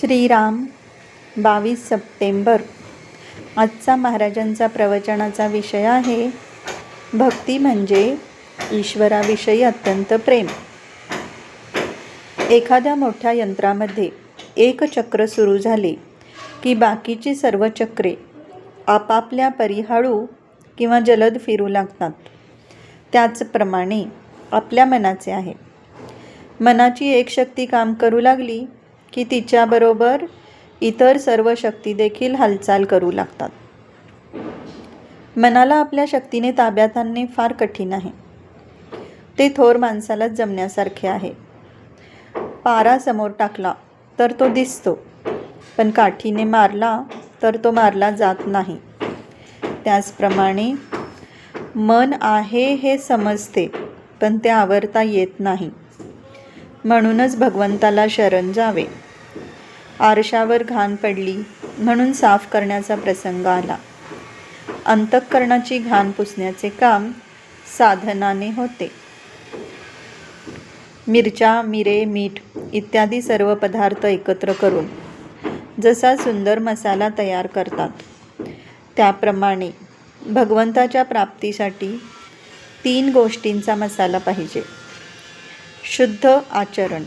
श्रीराम बावीस सप्टेंबर. आजचा महाराजांचा प्रवचनाचा विषय आहे भक्ती म्हणजे ईश्वराविषयी अत्यंत प्रेम. एखाद्या मोठ्या यंत्रामध्ये एक चक्र सुरू झाले की बाकीची सर्व चक्रे आपापल्या परिहाळू किंवा जलद फिरू लागतात. त्याचप्रमाणे आपल्या मनाचे आहे. मनाची एक शक्ती काम करू लागली की तिच्याबरोबर इतर सर्व शक्ती देखील हालचाल करू लागतात. मनाला आपल्या शक्तीने ताब्यात आणणे फार कठीण आहे. ते थोर माणसालाच जमण्यासारखे आहे. पारा समोर टाकला तर तो दिसतो पण काठीने मारला तर तो मारला जात नाही. त्याचप्रमाणे मन आहे हे समजते पण ते आवरता येत नाही. म्हणूनच भगवंताला शरण जावे. आरशावर घाण पडली म्हणून साफ करण्याचा प्रसंग आला. अंतःकरणाची घाण पुसण्याचे काम साधनाने होते. मिरच्या मिरे मीठ इत्यादी सर्व पदार्थ एकत्र करून जसा सुंदर मसाला तयार करतात त्याप्रमाणे भगवंताच्या प्राप्तीसाठी तीन गोष्टींचा मसाला पाहिजे. शुद्ध आचरण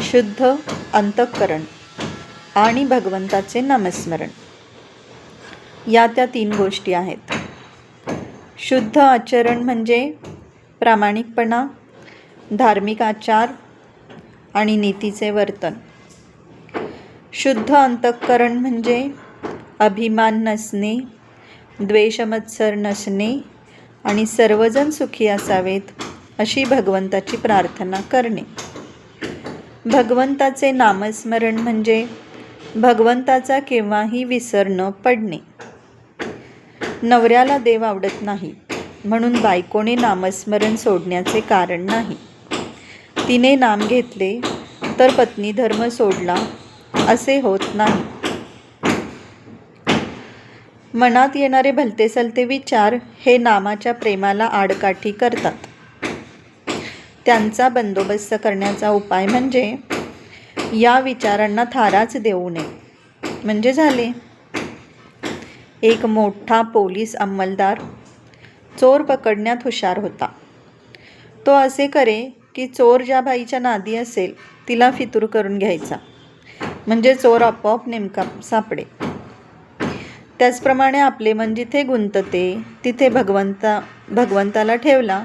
शुद्ध अंतःकरण. आणि भगवंताचे नामस्मरण. या त्या तीन गोष्टी आहेत. शुद्ध आचरण म्हणजे प्रामाणिकपणा धार्मिक आचार आणि नीतीचे वर्तन. शुद्ध अंतःकरण म्हणजे अभिमान नसणे द्वेषमत्सर नसणे आणि सर्वजण सुखी असावेत अशी भगवंताची प्रार्थना करणे. भगवंताचे नामस्मरण म्हणजे भगवंताचा केव्हाही विसर न पडणे. नवऱ्याला देव आवडत नाही म्हणून बायकोने नामस्मरण सोडण्याचे कारण नाही. तिने नाम घेतले तर पत्नी धर्म सोडला असे होत नाही. मनात येणारे भलते सलते विचार हे नामाच्या प्रेमाला आडकाठी करतात. त्यांचा बंदोबस्त करण्याचा उपाय म्हणजे या विचारांना थाराच देऊ नये. म्हणजे झाले. एक मोठा पोलीस अंमलदार चोर पकडण्यात हुशार होता. तो असे करे की चोर ज्या बाईच्या नादी असेल तिला फितूर करून घ्यायचा. म्हणजे चोर आपोआप नेमका सापडे त्याचप्रमाणे आपले मन जिथे गुंतते तिथे भगवंता भगवंताला ठेवला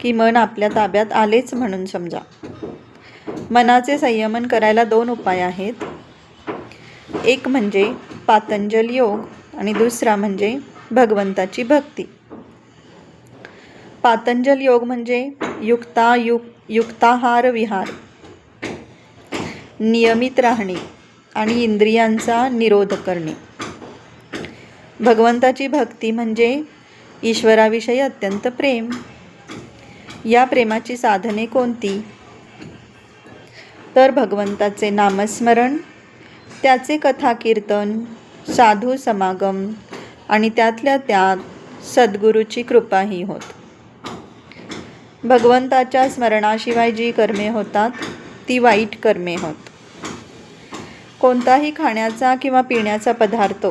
की मन आपल्या ताब्यात आलेच म्हणून समजा. मनाचे संयमन करायला दोन उपाय आहेत. एक म्हणजे पातंजल योग आणि दुसरा म्हणजे भगवंताची भक्ती. पातंजल योग म्हणजे युक्ता युक युक्ताहार विहार. नियमित राहणे आणि इंद्रियांचा निरोध करणे. भगवंताची भक्ती म्हणजे ईश्वराविषयी अत्यंत प्रेम. या प्रेमाची साधने कोणती? तर भगवंताचे नामस्मरण त्याचे कथा कीर्तन साधू समागम आणि त्यातल्या त्यात सद्गुरूची कृपाही होत. भगवंताच्या स्मरणाशिवाय जी कर्मे होतात ती वाईट कर्मे होत. कोणताही खाण्याचा किंवा पिण्याचा पदार्थ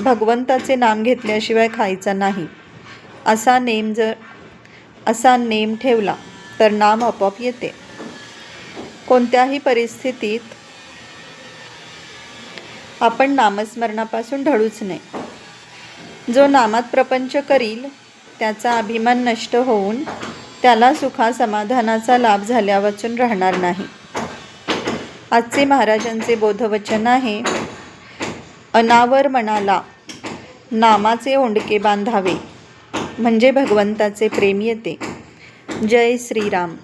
भगवंताचे नाम घेतल्याशिवाय खायचा नाही. असा नेम जर असा नेम ठेवला तर नाम आपोआप येते. कोणत्याही परिस्थितीत आपण नामस्मरणापासून ढळूच नये. जो नामात प्रपंच करील त्याचा अभिमान नष्ट होऊन त्याला सुखा समाधानाचा लाभ झाल्यावाचून राहणार नाही. आजचे महाराजांचे बोधवचन आहे अनावर मनाला नामाचे ओंडके बांधावे म्हणजे भगवंताचे प्रेम येते. जय श्रीराम.